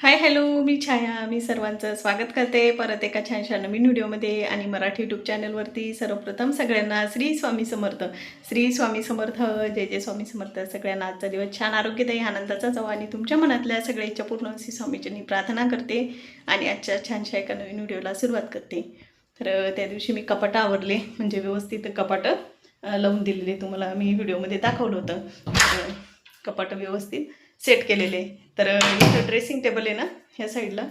Hi hello मी छाया. मी सर्वांचं स्वागत करते. परत एका छानशा नवीन व्हिडिओमध्ये आणि मराठी यूट्यूब चॅनलवरती सर्वप्रथम सगळ्यांना श्री स्वामी समर्थ. श्री स्वामी समर्थ जय जय स्वामी समर्थ. सगळ्यांना आजचा दिवस छान आरोग्यदायी आनंदाचा जावा आणि तुमच्या मनातल्या सगळ्या इच्छा पूर्ण श्री स्वामीजींनी प्रार्थना करते आणि आजच्या छानशा एका नवीन व्हिडिओला सुरुवात करते. तर त्या दिवशी मी कपाटं आवरले म्हणजे व्यवस्थित कपाटं लावून दिलेले. तुम्हाला मी व्हिडिओमध्ये दाखवलं होतं. कपाटं व्यवस्थित. सेट केलेले. तर इथं ड्रेसिंग टेबल आहे ना ह्या साईडला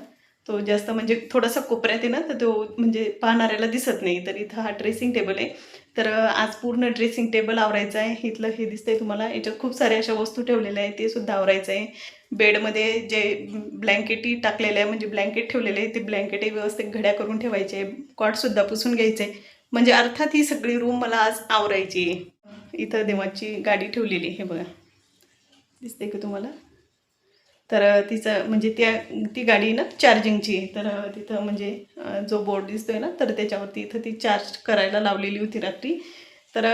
तो जास्त म्हणजे थोडासा कोपऱ्यात आहे ना तर तो म्हणजे पाहणाऱ्याला दिसत नाही. तर इथं हा ड्रेसिंग टेबल आहे. तर आज पूर्ण ड्रेसिंग टेबल आवरायचं आहे. इथलं हे दिसतंय तुम्हाला. याच्यात खूप साऱ्या अशा वस्तू ठेवलेल्या आहेत. ते सुद्धा आवरायचं आहे बेडमध्ये जे ब्लँकेटी टाकलेले आहे म्हणजे ब्लँकेट ठेवलेले आहे ते ब्लँकेटही व्यवस्थित घड्या करून ठेवायचे. कॉटसुद्धा पुसून घ्यायचे. म्हणजे अर्थात ही सगळी रूम मला आज आवरायची आहे. इथं देवाची गाडी ठेवलेली हे बघा. दिसते का तुम्हाला? तर तिचं म्हणजे त्या ती गाडी ना चार्जिंगची आहे. तर तिथं म्हणजे जो बोर्ड दिसतोय ना तर त्याच्यावरती इथं ती चार्ज करायला लावलेली होती रात्री. तर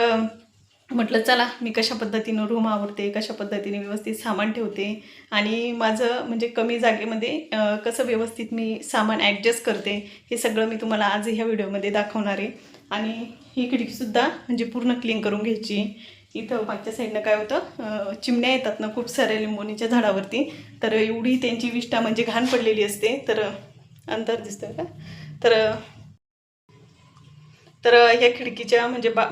म्हटलं चला मी कशा पद्धतीनं रूम आवरते कशा पद्धतीने व्यवस्थित सामान ठेवते आणि माझं म्हणजे कमी जागेमध्ये कसं व्यवस्थित मी सामान ॲडजस्ट करते हे सगळं मी तुम्हाला आज ह्या व्हिडिओमध्ये दाखवणार आहे. आणि ही खिडकीसुद्धा म्हणजे पूर्ण क्लीन करून घ्यायची इथं मागच्या साईडनं काय होतं? चिमण्या येतात ना खूप साऱ्या लिंबोणीच्या झाडावरती. तर एवढी त्यांची विष्ठा म्हणजे घाण पडलेली असते. तर अंतर दिसतंय का? तर तर ह्या खिडकीच्या म्हणजे बा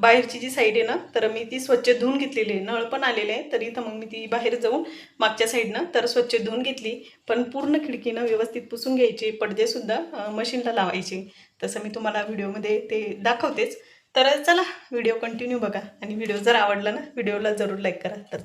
बाहेरची जी साईड आहे ना तर मी ती स्वच्छ धुवून घेतलेली आहे. नळ पण आलेले आहे तर इथं मग मी ती बाहेर जाऊन मागच्या साईडनं तर स्वच्छ धुवून घेतली. पण पूर्ण खिडकीनं व्यवस्थित पुसून घ्यायची पडदेसुद्धा मशीनला लावायची. तसं मी तुम्हाला व्हिडिओमध्ये ते दाखवतेच. तर चला व्हिडिओ कंटिन्यू बघा. आणि व्हिडिओ जर आवडला ना व्हिडिओला जरूर लाईक करा. तर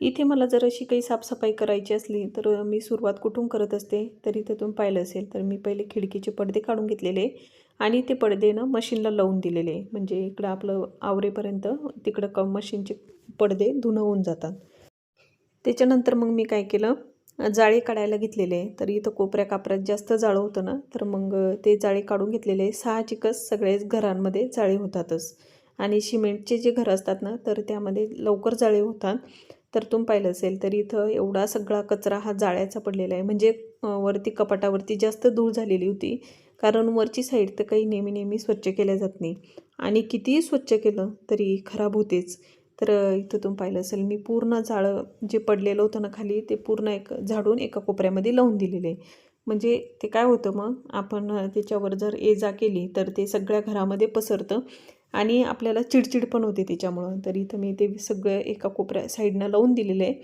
इथे मला जर अशी काही साफसफाई करायची असली तर मी सुरुवात कुठून करत असते? तरी इथे तुम्ही पाहिलं असेल तर मी पहिले खिडकीचे पडदे काढून घेतलेले आणि ते पडदे ना मशीनला लावून दिलेले. म्हणजे इकडं आपलं आवरेपर्यंत तिकडं क मशीनचे पडदे धुणं होऊन जातात. त्याच्यानंतर मग मी काय केलं? जाळे काढायला घेतलेले. तर इथं कोपऱ्या कापऱ्यात जास्त जाळं होतं ना तर मग ते जाळे काढून घेतलेले. साहजिकच सगळेच घरांमध्ये जाळे होतातच. आणि सिमेंटचे जे घर असतात ना तर त्यामध्ये लवकर जाळे होतात. तर तुम्ही पाहिलं असेल तर इथं एवढा सगळा कचरा हा जाळ्याचा पडलेला आहे. म्हणजे वरती कपाटावरती जास्त धूळ झालेली होती. कारण वरची साईड तर काही नेहमी नेहमी स्वच्छ केल्या जात नाही. आणि कितीही स्वच्छ केलं तरी खराब होतेच. तर इथं तुम्ही पाहिलं असेल मी पूर्ण जाळं जे पडलेलं होतं ना खाली ते पूर्ण एक झाडून एका कोपऱ्यामध्ये लावून दिलेले. म्हणजे ते काय होतं मग आपण त्याच्यावर जर ये जा केली तर ते सगळ्या घरामध्ये पसरतं. आणि आपल्याला चिडचिड पण होते त्याच्यामुळं तर इथं मी ते सगळं एका कोपऱ्या साईडनं लावून दिलेलं आहे.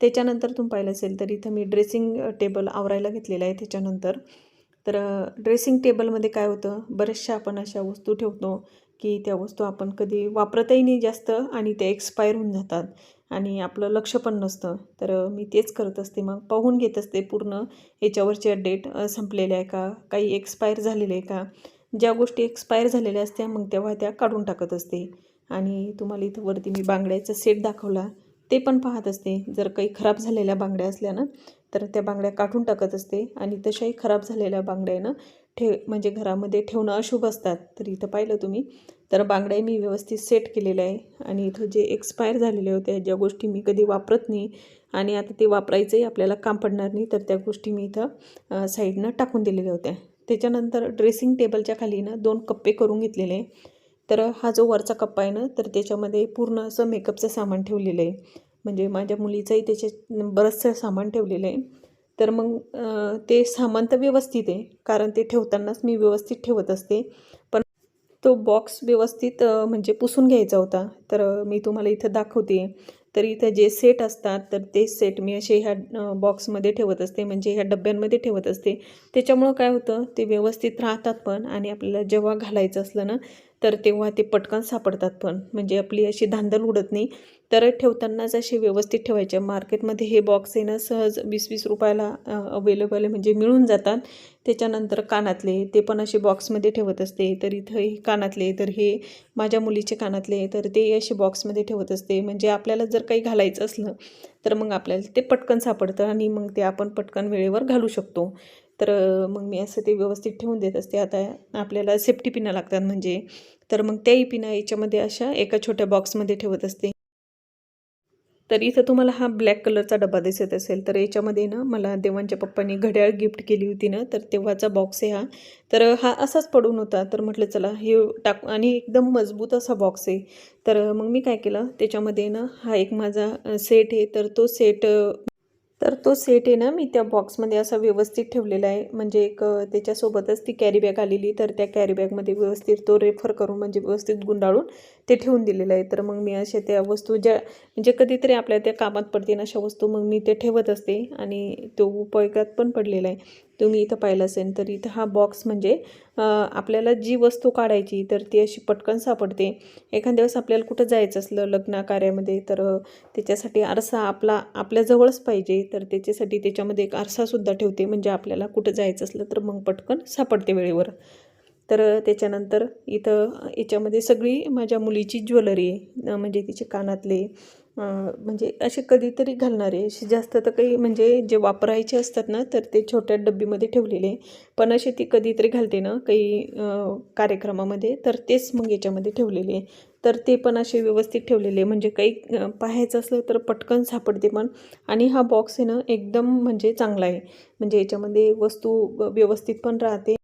त्याच्यानंतर तुम्ही पाहिलं असेल तर इथं मी ड्रेसिंग टेबल आवरायला घेतलेलं आहे त्याच्यानंतर. तर ड्रेसिंग टेबलमध्ये काय होतं? बऱ्याचशा आपण अशा वस्तू ठेवतो की त्या वस्तू आपण कधी वापरतही नाही जास्त आणि त्या एक्सपायर होऊन जातात आणि आपलं लक्ष पण नसतं. तर मी तेच करत असते. मग पाहून घेत असते पूर्ण. याच्यावरच्या डेट संपलेल्या आहे का? काही एक्सपायर झालेले आहे का? ज्या गोष्टी एक्सपायर झालेल्या असत्या मग तेव्हा त्या काढून टाकत असते. आणि तुम्हाला इथं वरती मी बांगड्याचा सेट दाखवला ते पण पाहत असते. जर काही खराब झालेल्या बांगड्या असल्या ना तर त्या बांगड्या काढून टाकत असते. आणि तशाही खराब झालेल्या बांगड्यानं ठेव ठे म्हणजे घरामध्ये ठेवणं अशुभ असतात. तर इथं पाहिलं तुम्ही तर बांगड्या मी व्यवस्थित सेट केलेल्या आहे. आणि इथं जे एक्सपायर झालेल्या होत्या ज्या गोष्टी मी कधी वापरत नाही आणि आता ते वापरायचंही आपल्याला काम पडणार नाही तर त्या गोष्टी मी इथं साईडनं टाकून दिलेल्या होत्या. त्याच्यानंतर ड्रेसिंग टेबलच्या खाली ना दोन कप्पे करून घेतलेले तर हा जो वरचा कप्पा आहे ना तर त्याच्यामध्ये पूर्ण असं मेकअपचं सामान ठेवलेलं आहे. म्हणजे माझ्या मुलीचंही त्याचे बरंचसं सामान ठेवलेलं आहे. तर मग ते सामान तर व्यवस्थित आहे कारण ते ठेवतानाच मी व्यवस्थित ठेवत असते. पण तो बॉक्स व्यवस्थित म्हणजे पुसून घ्यायचा होता. तर मी तुम्हाला इथं दाखवते. तर इथं जे सेट असतात तर ते सेट मी असे ह्या बॉक्समध्ये ठेवत असते. म्हणजे ह्या डब्यांमध्ये ठेवत असते. त्याच्यामुळं काय होतं ते व्यवस्थित राहतात पण आणि आपल्याला जेव्हा घालायचं असलं ना तर तेव्हा ते पटकन सापडतात पण. म्हणजे आपली अशी धांदल उडत नाही. तर ठेवतानाच असे व्यवस्थित ठेवायचे. मार्केटमध्ये हे बॉक्स आहे ना सहज वीस वीस रुपयाला अवेलेबल आहे. म्हणजे मिळून जातात. त्याच्यानंतर कानातले ते पण असे बॉक्समध्ये ठेवत असते. तर इथं हे कानातले तर हे माझ्या मुलीचे कानातले तर ते असे बॉक्समध्ये ठेवत असते. म्हणजे आपल्याला जर काही घालायचं असलं तर मग आपल्याला ते पटकन सापडतं आणि मग ते आपण पटकन वेळेवर घालू शकतो. तर मग मी असं ते व्यवस्थित ठेवून देत असते. आता आपल्याला सेफ्टी पिना लागतात म्हणजे. तर मग त्याही पिना याच्यामध्ये अशा एका छोट्या बॉक्समध्ये ठेवत असते. तर इथं तुम्हाला हा ब्लॅक कलरचा डबा दिसत असेल. तर याच्यामध्ये ना मला देवांच्या पप्पांनी घड्याळ गिफ्ट केली होती ना. तर तेव्हाचा बॉक्स आहे हा. तर हा असाच पडून होता. तर म्हटलं चला हे टाक आणि एकदम मजबूत असा बॉक्स आहे. तर मग मी काय केलं? त्याच्यामध्ये ना हा एक माझा सेट आहे. तर तो सेट तर तो सेट आहे ना मी त्या बॉक्समध्ये असा व्यवस्थित ठेवलेला आहे. म्हणजे एक त्याच्यासोबतच ती कॅरी बॅग आलेली तर त्या कॅरी बॅगमध्ये व्यवस्थित तो रेफर करून म्हणजे व्यवस्थित गुंडाळून ते ठेवून दिलेलं आहे. तर मग मी अशा त्या वस्तू ज्या म्हणजे कधीतरी आपल्या त्या कामात पडतील अशा वस्तू मग मी ते ठेवत असते आणि तो उपयोगात पण पडलेला आहे. तुम्ही इथं पाहिलं असेल तर इथं हा बॉक्स म्हणजे आपल्याला जी वस्तू काढायची तर ती अशी पटकन सापडते. एखाद्या वेळेस आपल्याला कुठं जायचं असलं लग्न कार्यामध्ये तर त्याच्यासाठी आरसा आपला आपल्याजवळच पाहिजे तर त्याच्यासाठी त्याच्यामध्ये एक आरसासुद्धा ठेवते. म्हणजे आपल्याला कुठं जायचं असलं तर मग पटकन सापडते वेळेवर. तर त्याच्यानंतर इथं याच्यामध्ये सगळी माझ्या मुलीची ज्वेलरी म्हणजे तिचे कानातले म्हणजे असे कधीतरी घालणारे असे जास्त तर काही म्हणजे जे वापरायचे असतात ना तर ते छोट्या डब्बीमध्ये ठेवलेले. पण असे ती कधीतरी घालते ना काही कार्यक्रमामध्ये तर तेच मग याच्यामध्ये ठेवलेले. तर ते पण असे व्यवस्थित ठेवलेले. म्हणजे काही पाहायचं असलं तर पटकन सापडते पण. आणि हा बॉक्स आहे ना एकदम म्हणजे चांगला आहे. म्हणजे याच्यामध्ये वस्तू व्यवस्थित पण राहते.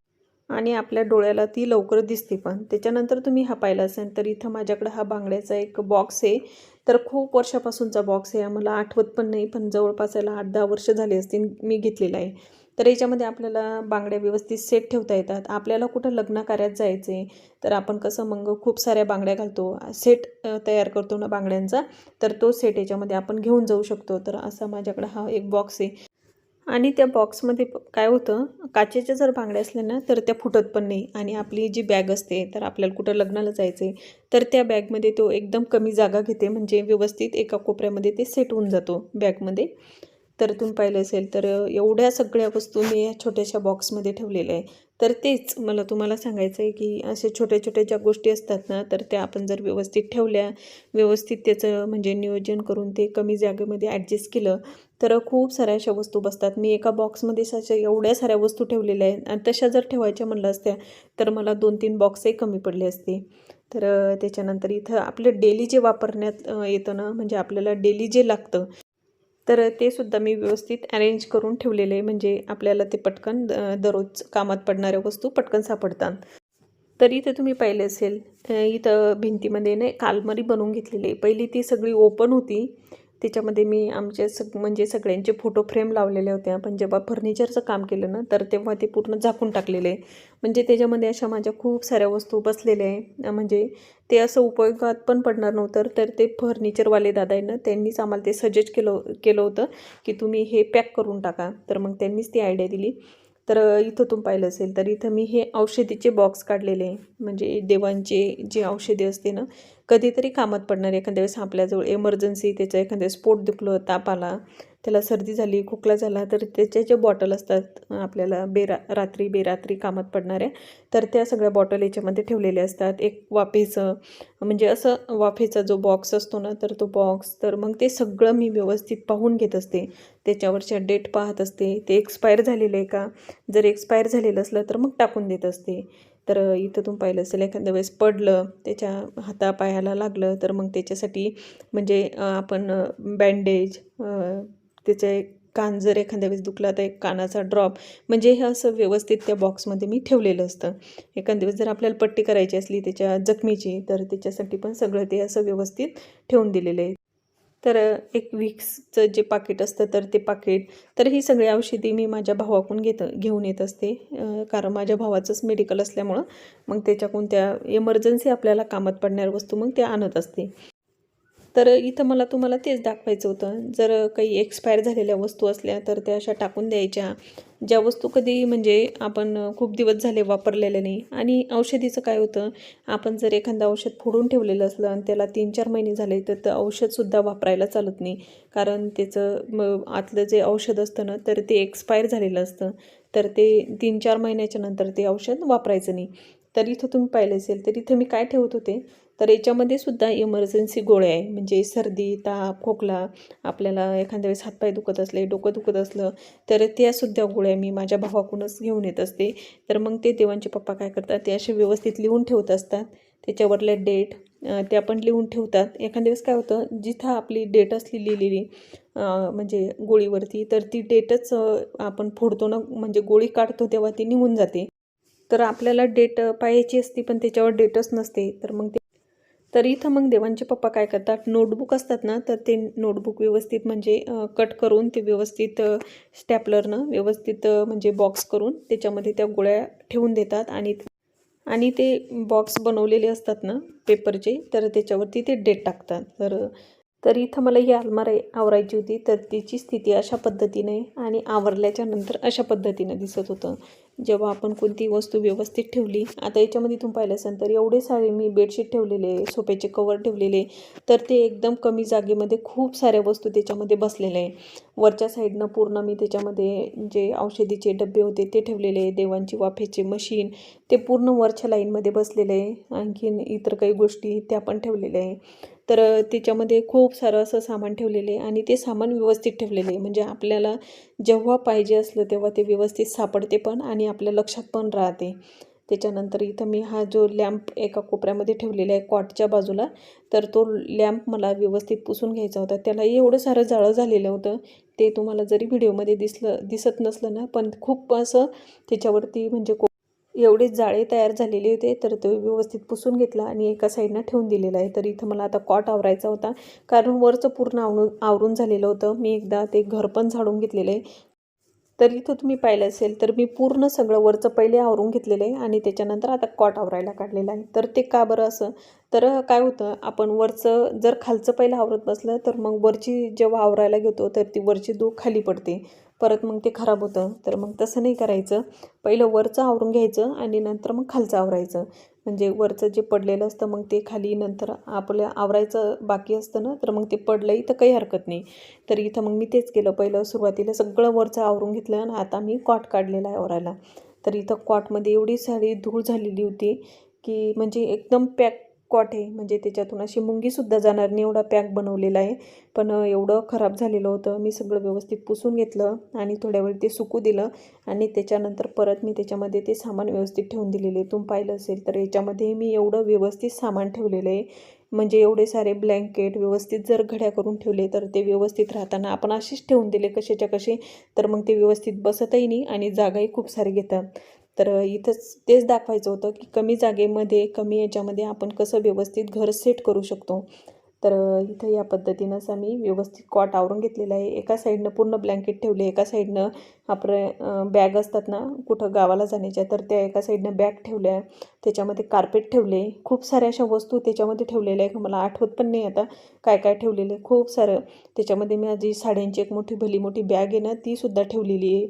आणि आपल्या डोळ्याला ती लवकर दिसते पण. त्याच्यानंतर तुम्ही हा पाहिला असेल तर इथं माझ्याकडं हा बांगड्याचा एक बॉक्स आहे. तर खूप वर्षापासूनचा बॉक्स आहे. मला आठवत पण नाही पण जवळपास याला आठ दहा वर्ष झाली असतील मी घेतलेला आहे. तर याच्यामध्ये आपल्याला बांगड्या व्यवस्थित सेट ठेवता येतात. आपल्याला कुठं लग्नकार्यात जायचं आहे तर आपण कसं मग खूप साऱ्या बांगड्या घालतो. सेट तयार करतो ना बांगड्यांचा तर तो सेट याच्यामध्ये आपण घेऊन जाऊ शकतो. तर असा माझ्याकडं हा एक बॉक्स आहे. आणि त्या बॉक्समध्ये काय होतं काचेच्या जर बांगड्या असल्या ना तर त्या फुटत पण नाही. आणि आपली जी बॅग असते तर आपल्याला कुठं लग्नाला जायचं आहे तर त्या बॅगमध्ये तो एकदम कमी जागा घेते. म्हणजे व्यवस्थित एका कोपऱ्यामध्ये ते सेट होऊन जातो बॅगमध्ये तर तुम्ही पाहिलं असेल तर एवढ्या सगळ्या वस्तू मी या छोट्याशा बॉक्समध्ये ठेवलेल्या आहे. तर तेच मला तुम्हाला सांगायचं आहे की असे छोट्या छोट्या ज्या गोष्टी असतात ना तर त्या आपण जर व्यवस्थित ठेवल्या व्यवस्थित त्याचं म्हणजे नियोजन करून ते कमी जागेमध्ये ॲडजस्ट केलं तर खूप साऱ्या अशा वस्तू बसतात. मी एका बॉक्समध्ये अशा एवढ्या साऱ्या वस्तू ठेवलेल्या आहेत आणि तशा जर ठेवायच्या म्हणलं असत्या तर मला दोन तीन बॉक्सही कमी पडले असते. तर त्याच्यानंतर इथं आपलं डेली जे वापरण्यात येतं ना म्हणजे आपल्याला डेली जे लागतं तर ते सुद्धा मी व्यवस्थित अरेंज करून ठेवलेले आहे. म्हणजे आपल्याला ते पटकन दररोज कामात पडणाऱ्या वस्तू पटकन सापडतात. तर इथं तुम्ही पाहिले असेल. इथं भिंतीमध्ये नाही कालमरी बनवून घेतलेली आहे. पहिली ती सगळी ओपन होती. त्याच्यामध्ये मी आमचे सग म्हणजे सगळ्यांचे फोटो फ्रेम लावलेल्या होत्या पण जेव्हा फर्निचरचं काम केलं ना तर तेव्हा ते पूर्ण झाकून टाकलेले. म्हणजे त्याच्यामध्ये अशा माझ्या खूप साऱ्या वस्तू बसलेल्या आहे म्हणजे ते असं उपयोगात पण पडणार नव्हतं. तर ते फर्निचरवाले दादा आहे ना त्यांनीच आम्हाला ते सजेस्ट केलं केलं होतं की तुम्ही हे पॅक करून टाका. तर मग त्यांनीच ती आयडिया दिली. तर इथं तुम्ही पाहिलं असेल तर इथं मी हे औषधीचे बॉक्स काढलेले आहे. म्हणजे देवांचे जे औषधी असते ना कधीतरी कामात पडणार एखाद्या वेळेस आपल्याजवळ एमर्जन्सी त्याचा एखाद्या स्पोट दुखलं ताप आला त्याला सर्दी झाली खोकला झाला तर त्याच्या जे बॉटल असतात आपल्याला बेरा रात्री बेरात्री कामात पडणाऱ्या तर त्या सगळ्या बॉटल याच्यामध्ये ठेवलेल्या असतात. एक वाफेचं म्हणजे असं वाफेचा जो बॉक्स असतो ना तर तो बॉक्स तर मग ते सगळं मी व्यवस्थित पाहून घेत असते. त्याच्यावरच्या डेट पाहत असते. ते एक्सपायर झालेलं आहे का? जर एक्सपायर झालेलं असलं तर मग टाकून देत असते. तर इथं तुम्ही पाहिलं असेल एखाद्या वेळेस पडलं त्याच्या हातापायाला लागलं तर मग त्याच्यासाठी म्हणजे आपण बँडेज त्याचे कान जर एखाद्या वेळेस दुखला तर एक कानाचा ड्रॉप म्हणजे हे असं व्यवस्थित त्या बॉक्समध्ये मी ठेवलेलं असतं. एखाद्या वेळेस जर आपल्याला पट्टी करायची असली त्याच्या जखमीची तर त्याच्यासाठी पण सगळं ते असं व्यवस्थित ठेवून दिलेलं आहे. तर एक विक्सचं जे पाकिट असतं तर ते पाकिट. तर ही सगळी औषधी मी माझ्या भावाकडून घेत घेऊन येत असते. कारण माझ्या भावाचंच मेडिकल असल्यामुळं मग त्याच्या कोणत्या इमर्जन्सी आपल्याला कामात पडणाऱ्या वस्तू मग ते आणत असते. तर इथं मला तुम्हाला तेच दाखवायचं होतं. जर काही एक्सपायर झालेल्या वस्तू असल्या तर त्या अशा टाकून द्यायच्या. ज्या वस्तू कधी म्हणजे आपण खूप दिवस झाले वापरलेल्या नाही. आणि औषधीचं काय होतं? आपण जर एखादं औषध फोडून ठेवलेलं असलं आणि त्याला तीन चार महिने झाले तर ते औषधसुद्धा वापरायला चालत नाही. कारण त्याचं आतलं जे औषध असतं ना तर ते एक्सपायर झालेलं असतं. तर ते तीन चार महिन्याच्या नंतर ते औषध वापरायचं नाही. तर इथं तुम्ही पाहिलं असेल तर इथं मी काय ठेवत होते? तर याच्यामध्ये सुद्धा इमर्जन्सी गोळ्या आहे. म्हणजे सर्दी ताप खोकला आपल्याला एखाद्या वेळेस हातपाय दुखत असले डोकं दुखत असलं तर त्यासुद्धा गोळ्या मी माझ्या भावाकडूनच घेऊन येत असते. तर मग ते देवांचे पप्पा काय करतात ते असे व्यवस्थित लिहून ठेवत असतात. त्याच्यावरल्या डेट त्या पण लिहून ठेवतात. एखाद्या वेळेस काय होतं जिथं आपली डेट असली लिहिलेली म्हणजे गोळीवरती तर ती डेटच आपण फोडतो ना म्हणजे गोळी काढतो तेव्हा ती निघून जाते. तर आपल्याला डेट पाहायची असती पण त्याच्यावर डेटच नसते. तर मग ते तर इथं मग देवांचे पप्पा काय करतात नोटबुक असतात ना तर ते नोटबुक व्यवस्थित म्हणजे कट करून ते व्यवस्थित स्टॅपलरनं व्यवस्थित म्हणजे बॉक्स करून त्याच्यामध्ये त्या गोळ्या ठेवून देतात आणि आणि ते बॉक्स बनवलेले असतात ना पेपरचे तर त्याच्यावरती ते डेट टाकतात. तर तर इथं मला ही अलमारी आवरायची होती. तर तिची स्थिती अशा पद्धतीने आणि आवरल्याच्या नंतर अशा पद्धतीनं दिसत होतं. जेव्हा आपण कोणती वस्तू व्यवस्थित ठेवली आता याच्यामध्ये तुम्ही पाहिलं असेल तर एवढे सारे मी बेडशीट ठेवलेले सोप्याचे कवर ठेवलेले तर ते एकदम कमी जागेमध्ये खूप साऱ्या वस्तू त्याच्यामध्ये बसलेल्या आहे. वरच्या साईडनं पूर्ण मी त्याच्यामध्ये जे औषधीचे डबे होते ते ठेवलेले देवांची वाफेचे मशीन ते पूर्ण वरच्या लाईनमध्ये बसलेलं आहे. आणखीन इतर काही गोष्टी त्या पण ठेवलेल्या आहे. तर त्याच्यामध्ये खूप सारं असं सामान ठेवलेलं आहे आणि ते सामान व्यवस्थित ठेवलेलं आहे. म्हणजे आपल्याला जेव्हा पाहिजे असलं तेव्हा ते व्यवस्थित सापडते पण आणि आपल्या लक्षात पण राहते. त्याच्यानंतर इथं मी हा जो लॅम्प एका कोपऱ्यामध्ये ठेवलेला आहे कॉटच्या बाजूला तर तो लॅम्प मला व्यवस्थित पुसून घ्यायचा होता. त्याला एवढं सारं जाळं झालेलं होतं ते तुम्हाला जरी व्हिडिओमध्ये दिसलं दिसत नसलं ना पण खूप असं त्याच्यावरती म्हणजे को एवढे जाळे तयार झालेले होते तर तो व्यवस्थित पुसून घेतला आणि एका साईडनं ठेवून दिलेला आहे. तर इथं मला आता कॉट आवरायचा होता कारण वरचं पूर्ण आवरून आवरून झालेलं होतं. मी एकदा ते घर पण झाडून घेतलेलं आहे. तर इथं तुम्ही पाहिलं असेल तर मी पूर्ण सगळं वरचं पहिले आवरून घेतलेलं आहे आणि त्याच्यानंतर आता कॉट आवरायला काढलेलं आहे. तर ते का बरं असं? तर काय होतं आपण वरचं जर खालचं पहिलं आवरत बसलं तर मग वरची जेव्हा आवरायला घेतो तर ती वरची दूर खाली पडते. परत मग ते खराब होतं. तर मग तसं नाही करायचं. पहिलं वरचं आवरून घ्यायचं आणि नंतर मग खालचं आवरायचं. म्हणजे वरचं जे पडलेलं असतं मग ते खाली नंतर आपलं आवरायचं बाकी असतं ना तर मग ते पडलंही तर काही हरकत नाही. तर इथं मग मी तेच केलं. पहिलं सुरुवातीला सगळं वरचं आवरून घेतलं आणि आता मी कॉट काढलेला आहे आवरायला. तर इथं कॉटमध्ये एवढी सारी धूळ झालेली होती की म्हणजे एकदम पॅक कॉट आहे. म्हणजे त्याच्यातून अशी मुंगीसुद्धा जाणार नाही एवढा पॅक बनवलेला आहे. पण एवढं खराब झालेलं होतं. मी सगळं व्यवस्थित पुसून घेतलं आणि थोड्या वेळ ते सुकू दिलं आणि त्याच्यानंतर परत मी त्याच्यामध्ये ते सामान व्यवस्थित ठेवून दिलेले तुम्ही पाहिलं असेल तर याच्यामध्ये मी एवढं व्यवस्थित सामान ठेवलेलं आहे. म्हणजे एवढे सारे ब्लँकेट व्यवस्थित जर घड्या करून ठेवले तर ते व्यवस्थित राहताना आपण असेच ठेवून दिले कशाच्या कसे तर मग ते व्यवस्थित बसतही नाही आणि जागाही खूप सारी घेतात. तर इथंच तेच दाखवायचं होतं की कमी जागेमध्ये कमी याच्यामध्ये आपण कसं व्यवस्थित घर सेट करू शकतो. तर इथं या पद्धतीनंच आम्ही व्यवस्थित कॉट आवरून घेतलेला आहे. एका साईडनं पूर्ण ब्लँकेट ठेवले एका साईडनं आपलं बॅग असतात ना कुठं गावाला जाण्याच्या तर त्या एका साईडनं बॅग ठेवल्या त्याच्यामध्ये कार्पेट ठेवले. खूप साऱ्या अशा वस्तू त्याच्यामध्ये ठेवलेल्या आहे मला आठवत पण नाही आता काय काय ठेवलेलं आहे. खूप सारं. त्याच्यामध्ये मी माझी साड्यांची एक मोठी भली मोठी बॅग आहे ना तीसुद्धा ठेवलेली आहे.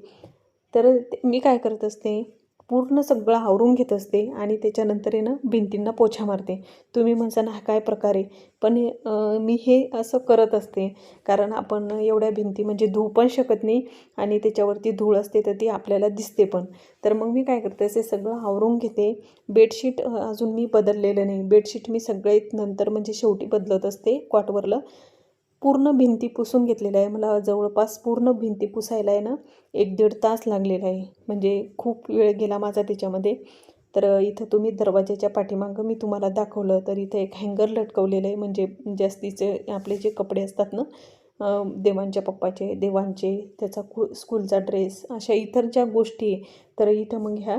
तर मी काय करत असते पूर्ण सगळं आवरून घेत असते आणि त्याच्यानंतर येणं भिंतींना पोछा मारते. तुम्ही म्हणसा ना हा काय प्रकारे पण मी हे असं करत असते. कारण आपण एवढ्या भिंती म्हणजे धुवू पण शकत नाही आणि त्याच्यावरती धूळ असते तर ती आपल्याला दिसते पण. तर मग मी काय करते असे सगळं आवरून घेते. बेडशीट अजून मी बदललेलं नाही. बेडशीट मी सगळे नंतर म्हणजे शेवटी बदलत असते क्वाटवरलं. पूर्ण भिंती पुसून घेतलेल्या आहे. मला जवळपास पूर्ण भिंती पुसायला आहे ना एक दीड तास लागलेला आहे. म्हणजे खूप वेळ गेला माझा त्याच्यामध्ये. तर इथं तुम्ही दरवाजाच्या पाठीमागं मी तुम्हाला दाखवलं तर इथं एक हँगर लटकवलेलं आहे. म्हणजे जास्तीचे आपले जे कपडे असतात ना देवांच्या पप्पाचे देवांचे त्याचा कु स्कूलचा ड्रेस अशा इतर ज्या गोष्टी तर इथं मग ह्या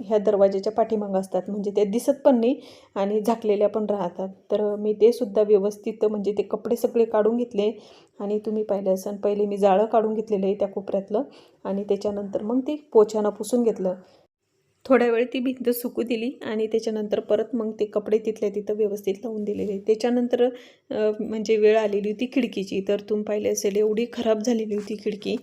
ह्या दरवाजाच्या पाठीमागं असतात. म्हणजे त्या दिसत पण नाही आणि झाकलेल्या पण राहतात. तर मी ते सुद्धा व्यवस्थित म्हणजे ते कपडे सगळे काढून घेतले आणि तुम्ही पाहिलं असाल पहिले मी जाळं काढून घेतलेलं आहे त्या कोपऱ्यातलं आणि त्याच्यानंतर मग ते पोछानं पुसून घेतलं. थोड्या वेळ ती भिंत सुकू दिली आणि त्याच्यानंतर परत मग ते कपडे तिथल्या तिथं व्यवस्थित लावून दिलेले. त्याच्यानंतर म्हणजे वेळ आलेली होती खिडकीची. तर तुम्ही पाहिले असेल एवढी खराब झालेली होती खिडकी.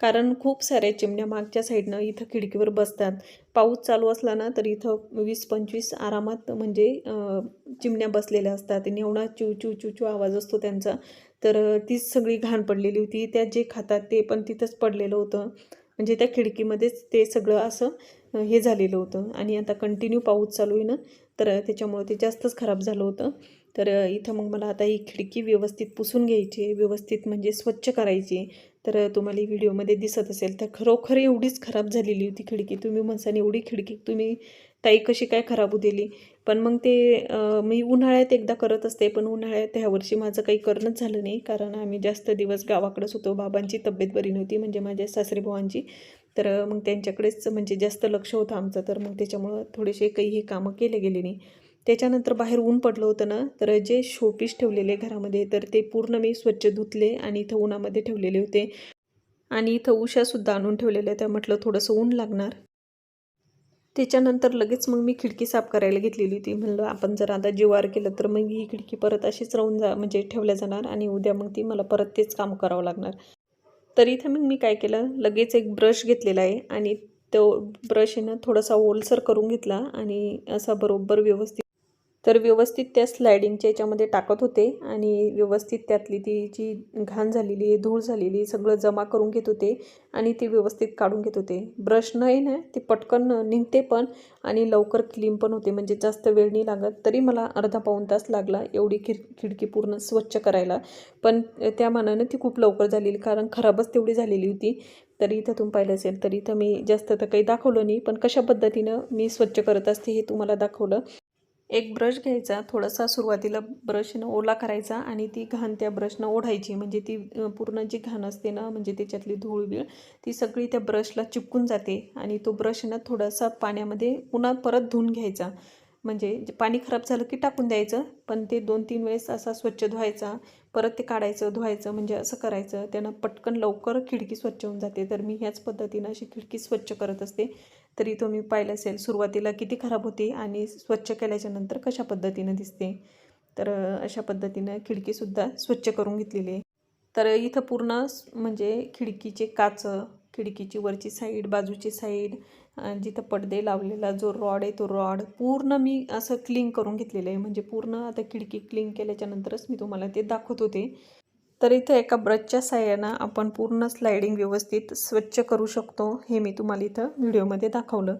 कारण खूप साऱ्या चिमण्या मागच्या साईडनं इथं खिडकीवर बसतात. पाऊस चालू असला ना तर इथं वीस पंचवीस आरामात म्हणजे चिमण्या बसलेल्या असतात. आणि एवढा चू चू चू चू आवाज असतो त्यांचा. तर तीच सगळी घाण पडलेली होती. त्या जे खातात ते पण तिथंच पडलेलं होतं. म्हणजे त्या खिडकीमध्येच ते सगळं असं हे झालेलं होतं. आणि आता कंटिन्यू पाऊस चालू आहे ना तर त्याच्यामुळं ते जास्तच खराब झालं होतं. तर इथं मग मला आता ही खिडकी व्यवस्थित पुसून घ्यायची आहे व्यवस्थित म्हणजे स्वच्छ करायची तर तुम्हाला व्हिडिओमध्ये दिसत असेल तर खरोखर एवढीच खराब झालेली होती खिडकी. तुम्ही म्हणसान एवढी खिडकी तुम्ही ताई कशी काय खराब होऊ दिली? पण मग ते मी उन्हाळ्यात एकदा करत असते पण उन्हाळ्यात ह्यावर्षी माझं काही करणंच झालं नाही. कारण आम्ही जास्त दिवस गावाकडेच होतो. बाबांची तब्येत बरी नव्हती म्हणजे माझ्या सासरी भावांची तर मग त्यांच्याकडेच म्हणजे जास्त लक्ष होतं आमचं. तर मग त्याच्यामुळं थोडेसे काही हे कामं केले गेले नाही. त्याच्यानंतर बाहेर ऊन पडलं होतं ना तर जे शोपीस ठेवलेले घरामध्ये तर ते पूर्ण मी स्वच्छ धुतले आणि इथं उन्हामध्ये ठेवलेले होते. आणि इथं उशासुद्धा आणून ठेवलेल्या त्या म्हटलं थोडंसं ऊन लागणार. त्याच्यानंतर लगेच मग मी खिडकी साफ करायला घेतलेली होती. म्हणलं आपण जर आता जीवार केलं तर मग ही खिडकी परत अशीच राहून जा म्हणजे ठेवल्या जाणार आणि उद्या मग ती मला परत तेच काम करावं लागणार. तर इथं मग मी काय केलं लगेच एक ब्रश घेतलेला आहे आणि तो ब्रश आहे ना थोडासा ओलसर करून घेतला आणि असा बरोबर व्यवस्थित तर व्यवस्थित त्या स्लायडिंगच्या याच्यामध्ये टाकत होते आणि व्यवस्थित त्यातली ती जी घाण झालेली आहे धूळ झालेली सगळं जमा करून घेत होते आणि ते व्यवस्थित काढून घेत होते. ब्रश नाही ना ते पटकन निघते पण आणि लवकर क्लीन पण होते म्हणजे जास्त वेळ नाही लागत. तरी मला अर्धा पाऊण तास लागला एवढी खिड खिडकी पूर्ण स्वच्छ करायला. पण त्या मानानं ती खूप लवकर झालेली कारण खराबच तेवढी झालेली होती. तरी इथं तुम्ही पाहिलं असेल तर इथं मी जास्त तर काही दाखवलं नाही पण कशा पद्धतीनं मी स्वच्छ करत असते हे तुम्हाला दाखवलं. एक ब्रश घ्यायचा थोडासा सुरुवातीला ब्रशनं ओला करायचा आणि ती घाण त्या ब्रशनं ओढायची. म्हणजे ती पूर्ण जी घाण असते ना म्हणजे त्याच्यातली धूळबीळ ती सगळी त्या ब्रशला चिपकून जाते आणि तो ब्रश ना थोडासा पाण्यामध्ये पुन्हा परत धुवून घ्यायचा. म्हणजे पाणी खराब झालं की टाकून द्यायचं पण ते दोन तीन वेळेस असा स्वच्छ धुवायचा परत ते काढायचं धुवायचं म्हणजे असं करायचं. त्यानं पटकन लवकर खिडकी स्वच्छ होऊन जाते. तर मी ह्याच पद्धतीनं अशी खिडकी स्वच्छ करत असते. तरी तुम्ही पाहिलं असेल. सुरुवातीला किती खराब होती आणि स्वच्छ केल्याच्यानंतर कशा पद्धतीनं दिसते? तर अशा पद्धतीनं खिडकीसुद्धा स्वच्छ करून घेतलेली आहे. तर इथं पूर्ण म्हणजे खिडकीचे काच खिडकीची वरची साईड बाजूची साईड जिथं पडदे लावलेला जो रॉड आहे तो रॉड पूर्ण मी असं क्लीन करून घेतलेलं आहे. म्हणजे पूर्ण आता खिडकी क्लीन केल्याच्यानंतरच मी तुम्हाला ते दाखवत होते. तर इथं एका ब्रशच्या साह्यानं आपण पूर्ण स्लायडिंग व्यवस्थित स्वच्छ करू शकतो हे मी तुम्हाला इथं व्हिडिओमध्ये दाखवलं.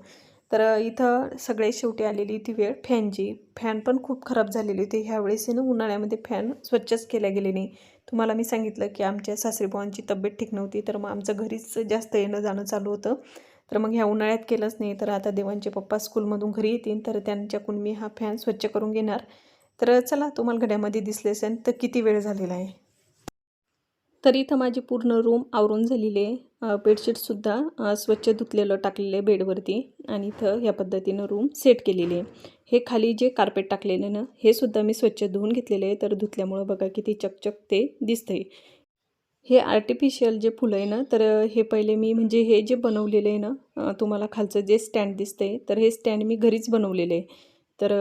तर इथं सगळे शेवटी आलेली ती वेळ फॅनची. फॅन पण खूप खराब झालेली होती. ह्यावेळेस ना उन्हाळ्यामध्ये फॅन स्वच्छच केल्या गेले नाही तुम्हाला मी सांगितलं की आमच्या सासरीबावांची तब्येत ठीक नव्हती तर मग आमचं घरीच जास्त येणं जाणं चालू होतं. तर मग ह्या उन्हाळ्यात केलंच नाही तर आता देवांचे पप्पा स्कूलमधून घरी येतील तर त्यांच्याकडून मी हा फॅन स्वच्छ करून घेणार. तर चला तुम्हाला घड्यामध्ये दिसले असेल तर किती वेळ झालेला आहे? तर इथं माझी पूर्ण रूम आवरून झालेली आहे. बेडशीटसुद्धा स्वच्छ धुतलेलं टाकलेलं आहे बेडवरती आणि इथं ह्या पद्धतीनं रूम सेट केलेली आहे. हे खाली जे कार्पेट टाकलेलं आहे ना हे सुद्धा मी स्वच्छ धुवून घेतलेले आहे. तर धुतल्यामुळं बघा किती चकचक ते दिसतंय. हे आर्टिफिशियल जे फुलं आहे ना तर हे पहिले मी म्हणजे हे जे बनवलेलं आहे ना तुम्हाला खालचं जे स्टँड दिसतंय तर हे स्टँड मी घरीच बनवलेलं आहे. तर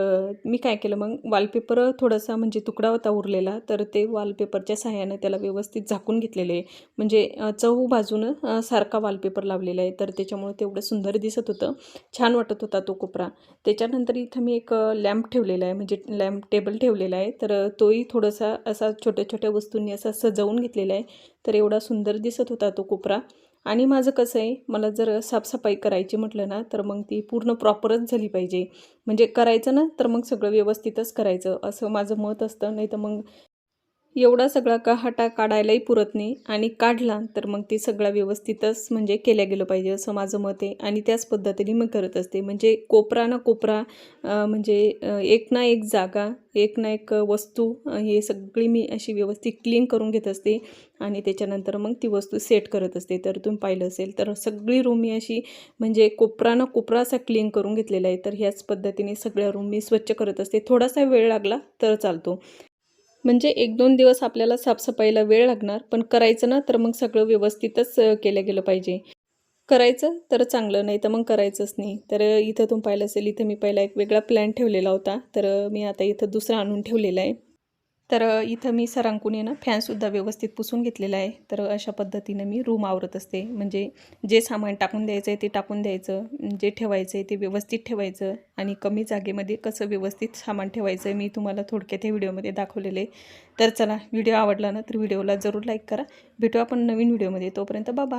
मी काय केलं मग वॉलपेपर थोडासा म्हणजे तुकडा होता उरलेला तर ते वॉलपेपरच्या सहाय्यानं त्याला व्यवस्थित झाकून घेतलेले आहे. म्हणजे चहू बाजूनं सारखा वॉलपेपर लावलेला आहे. तर त्याच्यामुळे तेवढं सुंदर दिसत होतं. छान वाटत होता तो कोपरा. त्याच्यानंतर इथं मी एक लॅम्प ठेवलेला आहे. म्हणजे लॅम्प टेबल ठेवलेला आहे. तर तोही थोडासा असा छोट्या छोट्या वस्तूंनी असा सजवून घेतलेला आहे. तर एवढा सुंदर दिसत होता तो कोपरा. आणि माझं कसं आहे मला जर साफसफाई करायची म्हटलं ना तर मग ती पूर्ण प्रॉपरच झाली पाहिजे. म्हणजे करायचं ना तर मग सगळं व्यवस्थितच करायचं असं माझं मत असतं. नाही तर मग एवढा सगळा काहाटा काढायलाही पुरत नाही आणि काढला तर मग ते सगळा व्यवस्थितच म्हणजे केल्या गेलं पाहिजे असं माझं मत आहे. आणि त्याच पद्धतीने मी करत असते. म्हणजे कोपरा ना कोपरा म्हणजे एक ना एक जागा एक ना एक वस्तू हे सगळी मी अशी व्यवस्थित क्लीन करून घेत असते आणि त्याच्यानंतर मग ती वस्तू सेट करत असते. तर तुम्ही पाहिलं असेल तर सगळी रूम मी अशी म्हणजे कोपरा ना कोपरा असा क्लीन करून घेतलेला आहे. तर ह्याच पद्धतीने सगळ्या रूम मी स्वच्छ करत असते. थोडासा वेळ लागला तर चालतो. म्हणजे एक दोन दिवस आपल्याला साफसफाईला वेळ लागणार पण करायचं ना तर मग सगळं व्यवस्थितच केलं गेलं पाहिजे. करायचं तर चांगलं नाही तर मग करायचंच नाही. तर इथं तुम्ही पाहिलं असेल इथं मी पहिला एक वेगळा प्लॅन ठेवलेला होता. तर मी आता इथं दुसरा आणून ठेवलेला आहे. तर इथं मी सरांकुनीनं ना फॅनसुद्धा व्यवस्थित पुसून घेतलेला आहे. तर अशा पद्धतीनं मी रूम आवरत असते. म्हणजे जे सामान टाकून द्यायचं आहे ते टाकून द्यायचं. जे ठेवायचं आहे ते व्यवस्थित ठेवायचं. आणि कमी जागेमध्ये कसं व्यवस्थित सामान ठेवायचं आहे मी तुम्हाला थोडक्यात हे व्हिडिओमध्ये दाखवलेले. तर चला व्हिडिओ आवडला ना तर व्हिडिओला जरूर लाईक करा. भेटू आपण नवीन व्हिडिओमध्ये. तोपर्यंत बाबा